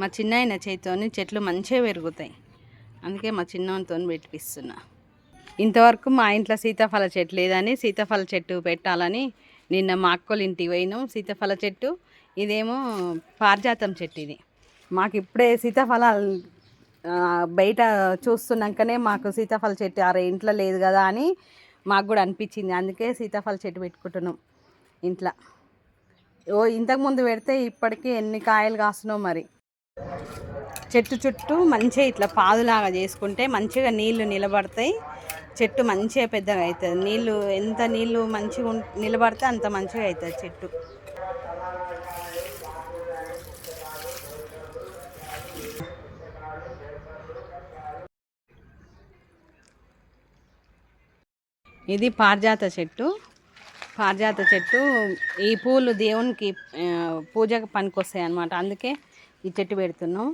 మా చిన్నాయన చేతితోని చెట్లు మంచిగా పెరుగుతాయి. అందుకే మా చిన్నతో పెట్టిస్తున్నా ఇంతవరకు మా ఇంట్లో సీతాఫల చెట్టు లేదని సీతాఫల చెట్టు పెట్టాలని నిన్న మా అక్కలు ఇంటికి పోయినాం. సీతాఫల చెట్టు ఇదేమో పారిజాతం చెట్టు ఇది. మాకు ఇప్పుడే సీతాఫలాలు బయట చూస్తున్నాకనే మాకు సీతాఫల చెట్టు అరే ఇంట్లో లేదు కదా అని మాకు కూడా అనిపించింది. అందుకే సీతాఫల చెట్టు పెట్టుకుంటున్నాం ఇంట్లో. ఓ ఇంతకుముందు పెడితే ఇప్పటికీ ఎన్ని కాయలు కాస్తున్నావు మరి? చెట్టు చుట్టూ మంచిగా ఇట్లా పాదులాగా చేసుకుంటే మంచిగా నీళ్ళు నిలబడతాయి. చెట్టు మంచిగా పెద్దగా అవుతుంది. నీళ్ళు ఎంత నీళ్ళు మంచిగా నిలబడితే అంత మంచిగా అవుతుంది చెట్టు. ఇది పారిజాత చెట్టు. పారిజాత చెట్టు ఈ పూలు దేవునికి పూజకు పూజకు పనికొస్తాయి అన్నమాట అందుకే ఈ చెట్టు పెడుతున్నాం.